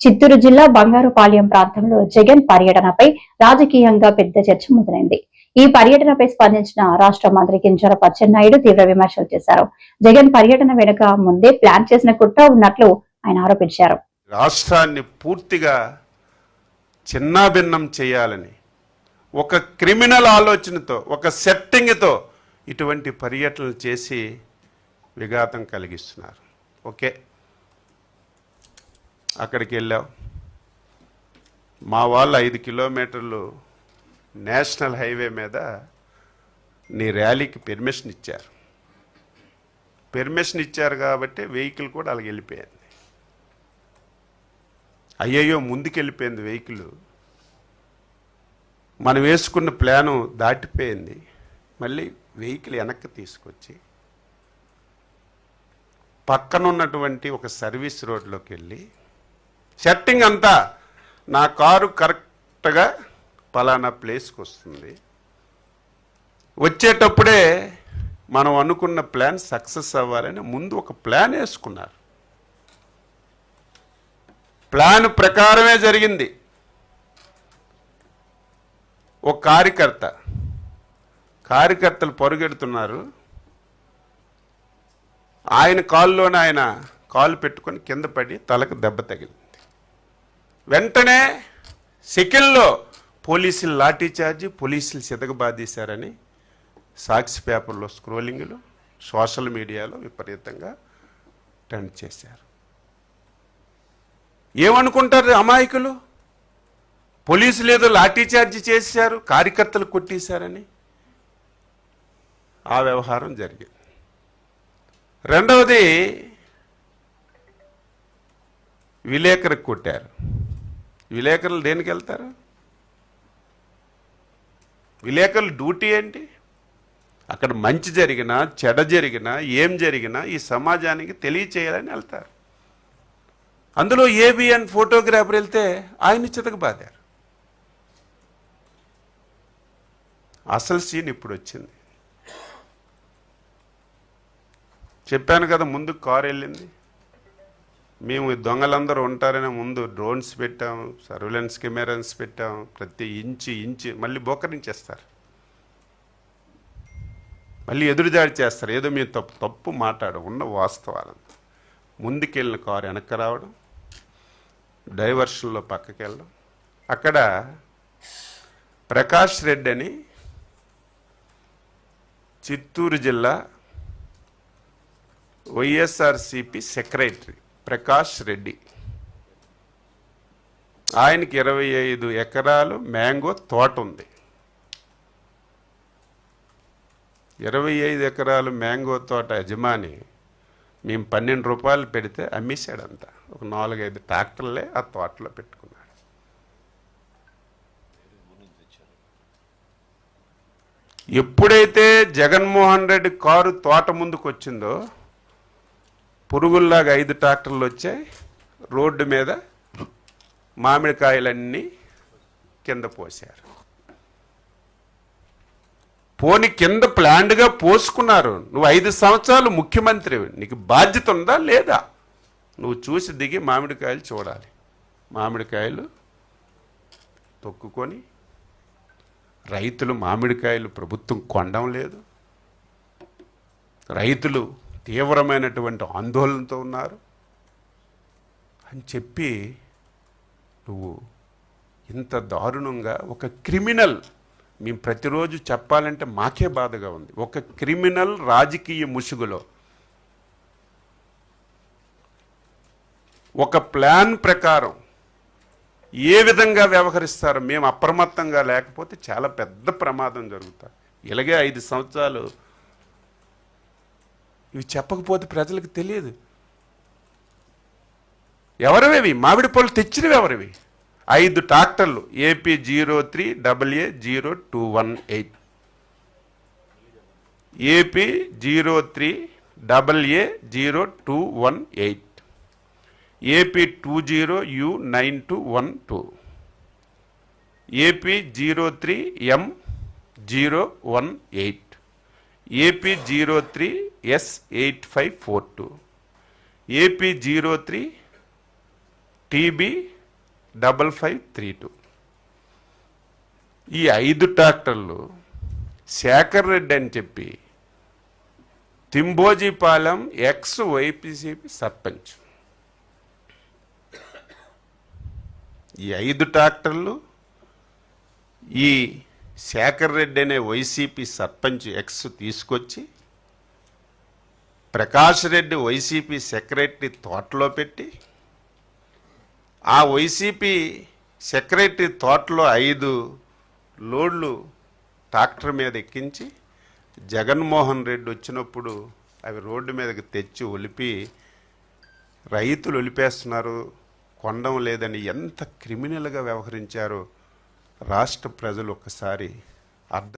చిత్తూరు జిల్లా బంగారుపాలెం ప్రాంతంలో జగన్ పర్యటనపై రాజకీయంగా పెద్ద చర్చ మొదలైంది. ఈ పర్యటనపై స్పందించిన రాష్ట్ర మంత్రి కింజర పచ్చెన్నాయుడు తీవ్ర విమర్శలు చేశారు. జగన్ పర్యటన వెనుక ముందే ప్లాన్ చేసిన కుట్ర ఉన్నట్లు ఆయన ఆరోపించారు. రాష్ట్రాన్ని పూర్తిగా చిన్నాభిన్నం చేయాలని ఒక క్రిమినల్ ఆలోచనతో ఒక సెట్టింగ్తో ఇటువంటి పర్యటనలు చేసి విఘాతం కలిగిస్తున్నారు. ఓకే. అక్కడికి వెళ్ళాం. మా వాళ్ళు ఐదు కిలోమీటర్లు నేషనల్ హైవే మీద నీ ర్యాలీకి పెర్మిషన్ ఇచ్చారు. పెర్మిషన్ ఇచ్చారు కాబట్టి వెహికల్ కూడా అలాగ వెళ్ళిపోయింది. అయ్యయ్యో ముందుకెళ్ళిపోయింది వెహికల్. మనం వేసుకున్న ప్లాను దాటిపోయింది. మళ్ళీ వెహికల్ వెనక్కి తీసుకొచ్చి పక్కన ఉన్నటువంటి ఒక సర్వీస్ రోడ్లోకి వెళ్ళి సెట్టింగ్ అంతా నా కారు కరెక్ట్గా పలానా ప్లేస్కి వస్తుంది. వచ్చేటప్పుడే మనం అనుకున్న ప్లాన్ సక్సెస్ అవ్వాలని ముందు ఒక ప్లాన్ వేసుకున్నారు. ప్లాన్ ప్రకారమే జరిగింది. ఒక కార్యకర్త కార్యకర్తలు పరుగెడుతున్నారు. ఆయన కాల్లోనే ఆయన కాలు పెట్టుకొని కింద పడి తలకు దెబ్బ తగిలింది. వెంటనే సెకండ్లో పోలీసులు లాఠీ చార్జి పోలీసులు సితకబాదీశారని సాక్షి పేపర్లో స్క్రోలింగ్లు సోషల్ మీడియాలో విపరీతంగా ట్రెండ్ చేశారు. ఏమనుకుంటారు అమాయకులు? పోలీసులు ఏదో లాఠీ చార్జీ చేశారు కార్యకర్తలు కొట్టేశారని ఆ వ్యవహారం జరిగింది. రెండవది విలేకరికి కొట్టారు. విలేకరులు దేనికి వెళ్తారు? విలేకరుల డ్యూటీ ఏంటి? అక్కడ మంచి జరిగినా చెడ జరిగినా ఏం జరిగినా ఈ సమాజానికి తెలియచేయాలని వెళ్తారు. అందులో ఏబిఎన్ ఫోటోగ్రాఫర్ వెళ్తే ఆయన చితకబాదారు అసలు సీన్ ఇప్పుడు వచ్చింది. చెప్పాను కదా ముందు కారు వెళ్ళింది. మేము దొంగలందరూ ఉంటారని ముందు డ్రోన్స్ పెట్టాం సర్వేలెన్స్ కెమెరాస్ పెట్టాం ప్రతి ఇంచు ఇంచు మళ్ళీ బోకరించేస్తారు. మళ్ళీ ఎదురుదాడి చేస్తారు. ఏదో మీరు తప్పు తప్పు మాట్లాడు ఉన్న వాస్తవాలను ముందుకెళ్ళిన కారు వెనక్కి రావడం డైవర్షన్లో పక్కకి వెళ్ళడం. అక్కడ ప్రకాష్ రెడ్డి అని చిత్తూరు జిల్లా వైఎస్ఆర్సిపి సెక్రటరీ ప్రకాష్ రెడ్డి. ఆయనకి ఇరవై ఐదు ఎకరాలు మ్యాంగో తోట ఉంది. ఇరవై ఐదు ఎకరాలు మ్యాంగో తోట యజమాని మేము పన్నెండు రూపాయలు పెడితే అమ్మేశాడంత ఒక నాలుగైదు ట్రాక్టర్లే ఆ తోటలో పెట్టుకున్నాడు. ఎప్పుడైతే జగన్మోహన్ రెడ్డి కారు తోట ముందుకు వచ్చిందో పురుగుల్లాగా ఐదు ట్రాక్టర్లు వచ్చాయి. రోడ్డు మీద మామిడికాయలన్నీ కింద పోశారు. పోని కింద ప్లాండ్గా పోసుకున్నారు. నువ్వు ఐదు సంవత్సరాలు ముఖ్యమంత్రి నీకు బాధ్యత ఉందా లేదా? నువ్వు చూసి దిగి మామిడికాయలు చూడాలి. మామిడికాయలు తొక్కుకొని రైతులు మామిడికాయలు ప్రభుత్వం కొనడం లేదు. రైతులు తీవ్రమైనటువంటి ఆందోళనతో ఉన్నారు. అని చెప్పి నువ్వు ఇంత దారుణంగా ఒక క్రిమినల్ మేము ప్రతిరోజు చెప్పాలంటే మాకే బాధగా ఉంది. ఒక క్రిమినల్ రాజకీయ ముసుగులో ఒక ప్లాన్ ప్రకారం ఏ విధంగా వ్యవహరిస్తారు మేము అప్రమత్తంగా లేకపోతే చాలా పెద్ద ప్రమాదం జరుగుతుంది. ఇలాగే ఐదు సంవత్సరాలు ఇవి చెప్పకపోతే ప్రజలకు తెలియదు. ఎవరివి? మామిడి పళ్ళు తెచ్చినవి ఎవరివి? ఐదు ట్రాక్టర్లు. AP zero three double A zero two one eight. AP zero three double A zero two one eight. AP two zero U nine two one two. AP zero three M zero one eight. AP zero three S eight five four two AP zero three TB double five three two ఈ ఐదు ట్రాక్టర్లు శేఖర్ రెడ్డి అని చెప్పి తింబోజీపాలెం X వైపీసీపీ sarpanch. ఈ ఐదు ట్రాక్టర్లు ఈ శేఖర్ రెడ్డి అనే వైసీపీ సర్పంచ్ ఎక్స్ తీసుకొచ్చి ప్రకాష్ రెడ్డి వైసీపీ సెక్రటరీ తోటలో పెట్టి ఆ వైసీపీ సెక్రటరీ తోటలో ఐదు లోడ్లు ట్రాక్టర్ మీద ఎక్కించి జగన్మోహన్ రెడ్డి వచ్చినప్పుడు అవి రోడ్డు మీదకి తెచ్చి ఒలిపి రైతులు ఒలిపేస్తున్నారు కొండం లేదని ఎంత క్రిమినల్గా వ్యవహరించారో రాష్ట్ర ప్రజలు ఒక్కసారి అర్థం